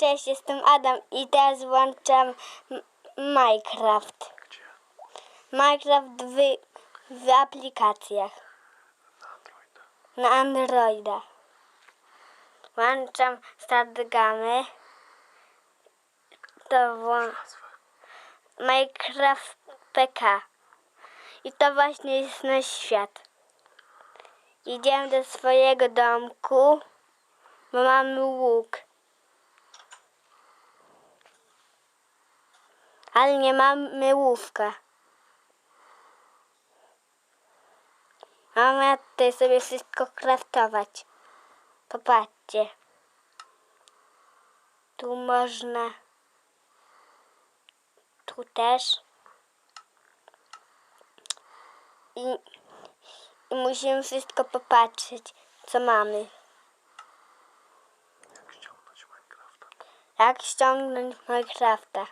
Cześć, jestem Adam i teraz włączam Minecraft. Gdzie? Minecraft w, w aplikacjach Na Androida. na Androida. Włączam start gamy. To włą-. Minecraft PK. I to właśnie jest nasz świat. Idziemy do swojego domku, bo mamy łuk. Ale nie mamy łówka. Mamy tutaj sobie wszystko kraftować. Popatrzcie. Tu można. Tu też. I, I musimy wszystko popatrzeć, co mamy. Jak ściągnąć Minecrafta? Jak ściągnąć Minecrafta. Jak?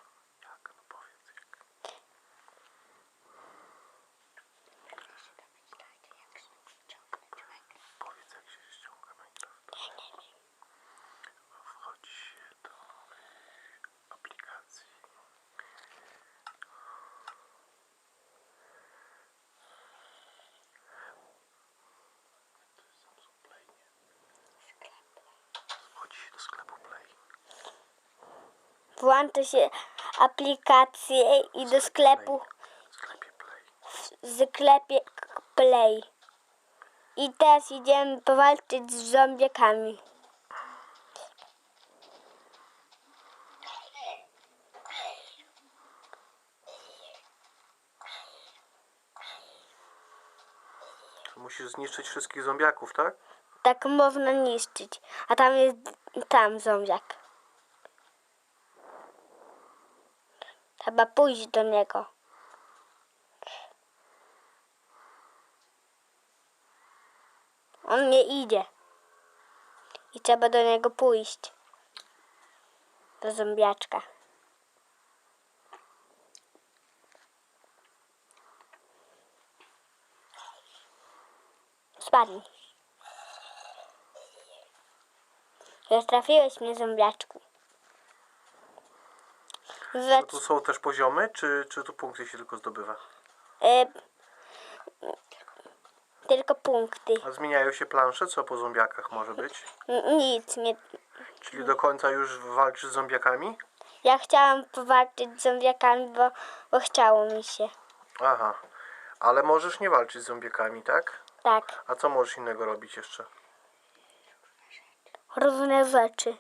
No powiedz jak. Powiedz jak się ściąga Minecrafta. Wchodzi się do aplikacji. To jest Samsung Play, nie? Wchodzi się do sklepu Play. Włącza się aplikację i do sklepu W sklepie Play. I teraz idziemy powalczyć z zombiakami. To musisz zniszczyć wszystkich zombiaków, tak? Tak można niszczyć. A tam jest tam zombiak. Trzeba pójść do niego. On nie idzie. I trzeba do niego pójść. Do zombiaczka. Spadnij. Już trafiłeś mnie zombiaczku. To Zacz, tu są też poziomy, czy, czy tu punkty się tylko zdobywa? e, tylko punkty. A zmieniają się plansze, co po zombiakach może być? Nic nie. Czyli do końca już walczysz z zombiakami? Ja chciałam powalczyć z zombiakami, bo, bo chciało mi się. Aha. Ale możesz nie walczyć z zombiakami, tak? Tak, A co możesz innego robić jeszcze? różne rzeczy.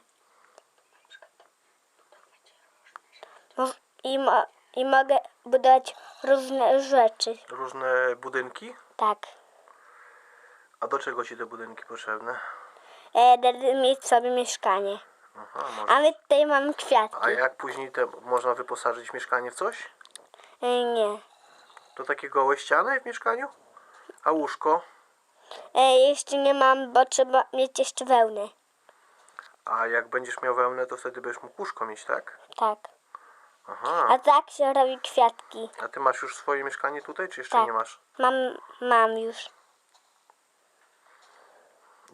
I, mo- I mogę budować różne rzeczy. Różne budynki? Tak. A do czego ci te budynki potrzebne? E, mieć sobie mieszkanie. Aha, może. A my tutaj mamy kwiatki. A jak później te można wyposażyć mieszkanie w coś? E, nie. To takie gołe ściany w mieszkaniu? A łóżko? E, jeszcze nie mam, bo trzeba mieć jeszcze wełnę. A jak będziesz miał wełnę, to wtedy będziesz mógł łóżko mieć, tak? Tak. Aha. A tak się robi kwiatki. A ty masz już swoje mieszkanie tutaj, czy jeszcze Tak. nie masz? Mam, mam już.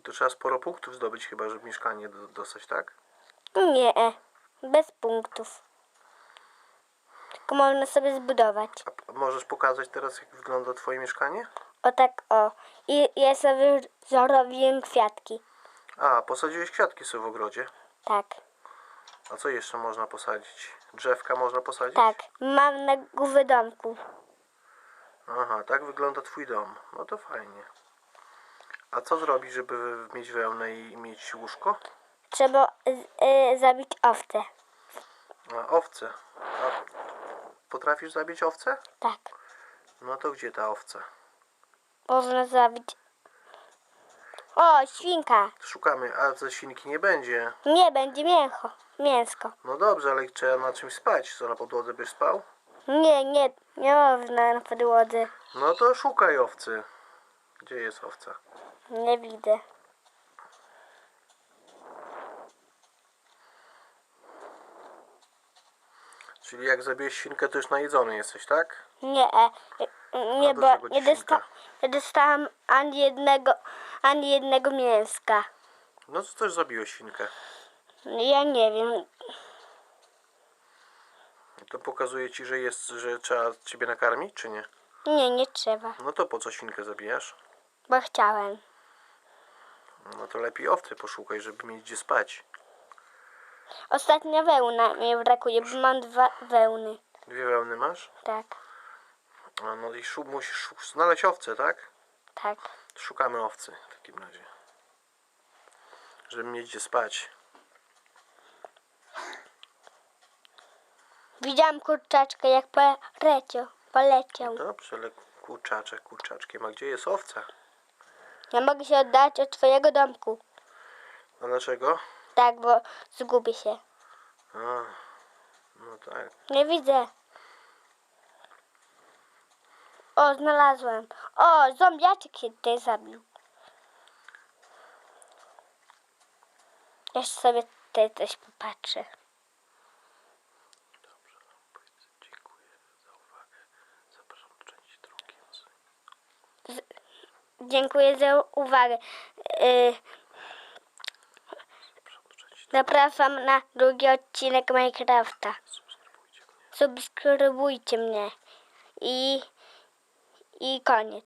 To trzeba sporo punktów zdobyć chyba, żeby mieszkanie do- dostać, tak? Nie, bez punktów. Tylko można sobie zbudować. A p- możesz pokazać teraz, jak wygląda twoje mieszkanie? O tak, o. I ja sobie zrobiłem kwiatki. A, posadziłeś kwiatki sobie w ogrodzie. Tak, A co jeszcze można posadzić? Drzewka można posadzić? tak. Mam na głowę domku. Aha, tak wygląda twój dom. No to fajnie. A co zrobić, żeby mieć wełnę i mieć łóżko? Trzeba z- e, zabić owce. A, owce. A potrafisz zabić owce? Tak. No to gdzie ta owca? Można zabić. O, świnka. Szukamy, a ze świnki nie będzie. Nie, będzie mięcho. Mięsko. No dobrze, ale trzeba na czymś spać. Co na podłodze byś spał? Nie, nie, nie można na podłodze. No to szukaj owcy. Gdzie jest owca? Nie widzę. Czyli jak zabijesz świnkę, to już najedzony jesteś, tak? Nie, e, nie, A do bo czego ci nie, dosta, świnka? nie dostałam ani jednego, ani jednego mięska. No to też zabiłeś świnkę. Ja nie wiem. To pokazuje ci, że jest, że trzeba ciebie nakarmić, czy nie? Nie, nie trzeba, No to po co świnkę zabijasz? bo chciałem. No to lepiej owce poszukaj, żeby mieć gdzie spać. Ostatnia wełna mi brakuje, bo mam dwa wełny. Dwie wełny masz? Tak, A no i szu- musisz szu- znaleźć owce, tak? tak. Szukamy owcy w takim razie. Żeby mieć gdzie spać. Widziałam kurczaczkę jak poleciał. poleciał. Dobrze, ale kurczaczek, kurczaczkiem. A gdzie jest owca? Ja mogę się oddać od twojego domku. A dlaczego? Tak, bo zgubię się. A, no tak. Nie widzę. O, znalazłem. O, zombiaczek się tutaj zabił. Jeszcze sobie tutaj coś popatrzę. Dziękuję za uwagę. Zapraszam do części drugiej. Dziękuję za uwagę. Yy, Zapraszam na drugi odcinek Minecrafta. Subskrybujcie mnie. Subskrybujcie mnie. I, i koniec.